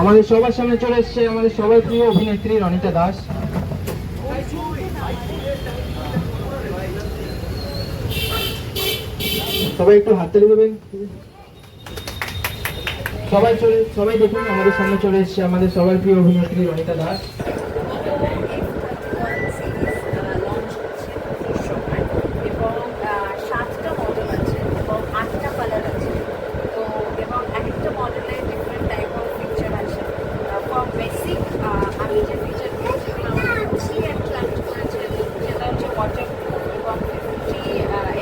আমাদের সবার সামনে চলে এসছে আমাদের সবার প্রিয় অভিনেত্রী রনিতা দাস। সবাই একটু হাততালি দেবেন। সবাই চলে সবাই দেখুন, আমাদের সামনে চলে এসছে আমাদের সবার প্রিয় অভিনেত্রী রনিতা দাস এবং আহ, সাতটা মডেল আছে এবং আটটা কালার আছে তো এবং এক একটা মডেলের ডিফারেন্ট টাইপ অফ ফিচার আছে ফর বেসিক আমি যে ফিচার পেয়েছিলাম মোস্টলি অ্যাট্রাক্ট করেছে সেটা হচ্ছে ওয়াটার এবং ফিফটি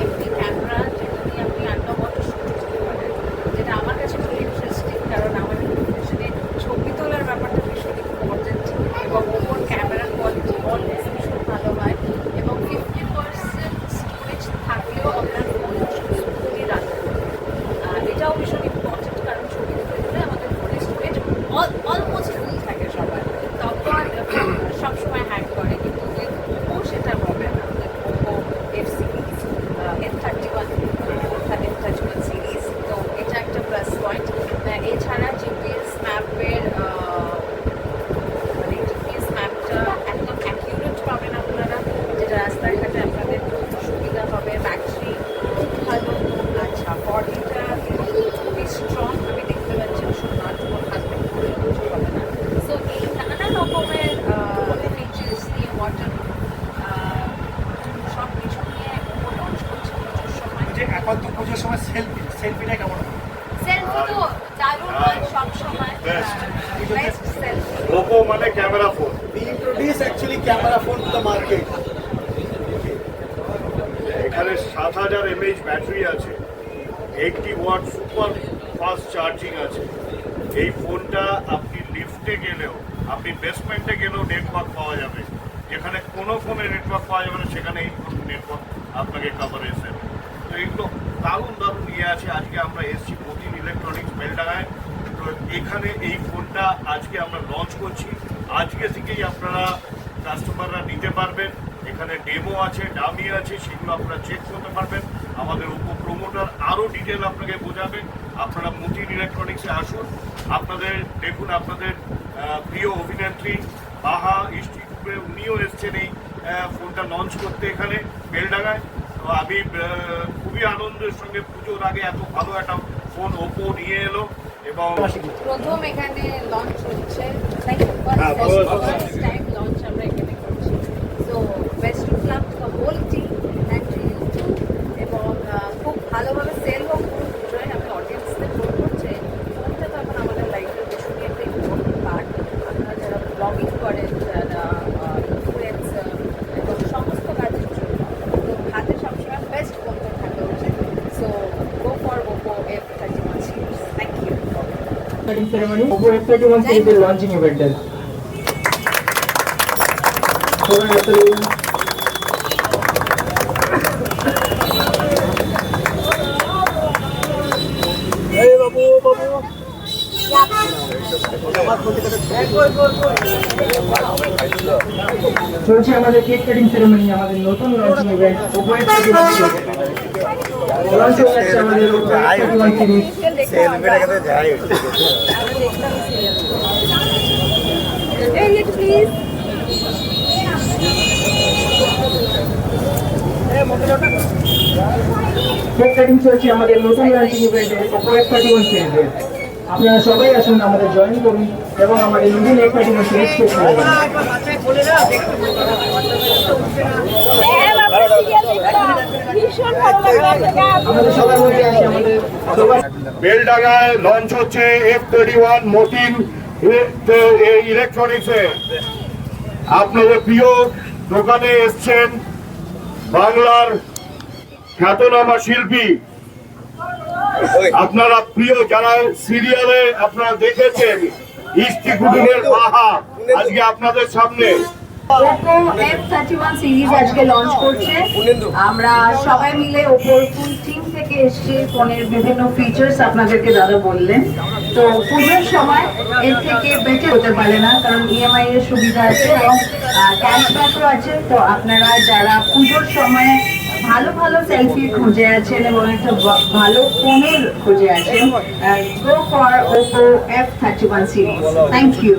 এমপি ক্যামেরা যেটা দিয়ে আপনি আন্ডার ওয়াটার শুট করতে পারেন যেটা আমার কাছে খুব ইন্টারেস্টিং কারণ আমাদের প্রফেশনে ছবি তোলার ব্যাপারটা ভীষণ ইম্পর্টেন্ট এবং ওপর ক্যামেরা কোয়ালিটি অলওয়েজ ভীষণ ভালো হয় এবং ফিফটি পার্সেন্ট স্টোরেজ থাকলেও আপনার ফোন স্মুথলি রাখতে এটাও ভীষণ ইম্পর্টেন্ট কারণ ছবি তুলে তুলে আমাদের ফোনের স্টোরেজ অলমোস্ট ফুল থাকে সবার তখন সবসময় হ্যাং করে কিন্তু ওপো সেটা হবে না Oppo F series F thirty one F thirty one series তো এটা একটা প্লাস পয়েন্ট এছাড়া জিপিএস ম্যাপের মানে জিপিএস ম্যাপটা একদম অ্যাকিউরেট পাবেন আপনারা যেটা রাস্তাঘাটে আপনাদের খুব সুবিধা হবে ব্যাটারি খুব ভালো আচ্ছা বডিটা খুবই স্ট্রং আমি দেখতে পাচ্ছি সোনার কোনো হাজবেন্ড করে কিছু হবে না সো এই নানা রকমের ফিচার্স নিয়ে ওয়াটার সব কিছু নিয়ে লঞ্চ করছে পুজোর সময় যে এখন তো পুজোর সময় সেলফি সেলফিটা কেমন? সেলফি তো দারুণ হয় সব সময়. বেস্ট সেলফি ওপো মানে camera phone We introduce actually camera phone to the market. এখানে সাত হাজার এমএইচ ব্যাটারি আছে। Eighty watt super fast charging আছে। এই ফোনটা আপনি লিফটে গেলেও আপনি বেসমেন্টে গেলেও নেটওয়ার্ক পাওয়া যাবে। যেখানে কোনো ফোনে নেটওয়ার্ক পাওয়া যাবে না সেখানে এই ফোন নেটওয়ার্ক আপনাকে কাভারেজ দেবে এগুলো দারুণ দারুণ ইয়ে আছে। আজকে আমরা এসছি মতিন ইলেকট্রনিক্স বেলডাঙায় তো এখানে এই ফোনটা আজকে আমরা লঞ্চ করছি। আজকে থেকেই আপনারা কাস্টমাররা নিতে পারবেন। এখানে ডেমো আছে ডামি আছে, সেগুলো আপনারা চেক করতে পারবেন। আমাদের উপ প্রমোটার আরও ডিটেল আপনাকে বোঝাবে। আপনারা মতিন ইলেকট্রনিক্সে আসুন। আপনাদের, দেখুন আপনাদের প্রিয় অভিনেত্রী বাহা, ইনস্টিটিউটে উনিও এসছেন এই ফোনটা লঞ্চ করতে এখানে বেলডাঙায় তো আমি আহ, খুবই আনন্দের সঙ্গে পুজোর আগে এত ভালো একটা ফোন ওপো নিয়ে এলো এবং প্রথম এখানে লঞ্চ হচ্ছে হ্যাঁ, first. ফার্স্ট টাইম লঞ্চ আমরা এখানে করছি so best of luck to the whole team and to you too এবং আহ, খুব ভালোভাবে সেল হোক পুরো পুজোয় আমি অডিয়েন্সদের বলব যে ফোনটা তো এখন আমাদের লাইফের ভীষণই একটা ইম্পর্টেন্ট পার্ট আপনারা যারা ব্লগিং করেন যারা ইনফ্লুয়েন্সার এবং সমস্ত কাজের জন্য তো হাতে সবসময় বেস্ট ফোনটা থাকা উচিত so go for Oppo F thirty one series thank you F thirty one সিরিজের লঞ্চিং ইভেন্টের সবাই হাততালি দেবেন। এই বাবু বাবু চলছে আমাদের কেক কাটিং সেরেমনি আমাদের নতুন লঞ্চিং ইভেন্ট আমাদের চলছে আমাদের নতুন লঞ্চিং ইভেন্টে ওপো এফ সিরিজের আপনারা সবাই আসুন আমাদের জয়েন করুন এবং আমাদের নতুন থার্টি ওয়ান সিরিজ লাগল। আমাদের সবার মধ্যে আছে আমাদের সবার বেলডাঙায় লঞ্চ হচ্ছে এফ থার্টি ওয়ান মতিন ইলেকট্রনিক্সে আপনাদের প্রিয় দোকানে এসছেন বাংলার খ্যাতনামা শিল্পী। আপনারা প্রিয় যারা সিরিয়ালে আপনারা দেখেছেন ইষ্টি কুটুমের বাহা আজকে আপনাদের সামনে। সিরিজ আজকে লঞ্চ করছে। আমরা সবাই মিলে ওপোর ফুল টিম থেকে এসেছি, ফোনের বিভিন্ন ফিচার্স আপনাদেরকে দাদা বললেন। তো পুজোর সময় এর থেকে বেটার হতে পারে না, কারণ ইএমআই এর সুবিধা আছে এবং ক্যাশব্যাকও আছে। তো আপনারা যারা পুজোর সময় ভালো ভালো সেলফি খুঁজে আছেন এবং একটা ভালো ফোনের খুঁজে আছেন go for Oppo F thirty one series thank you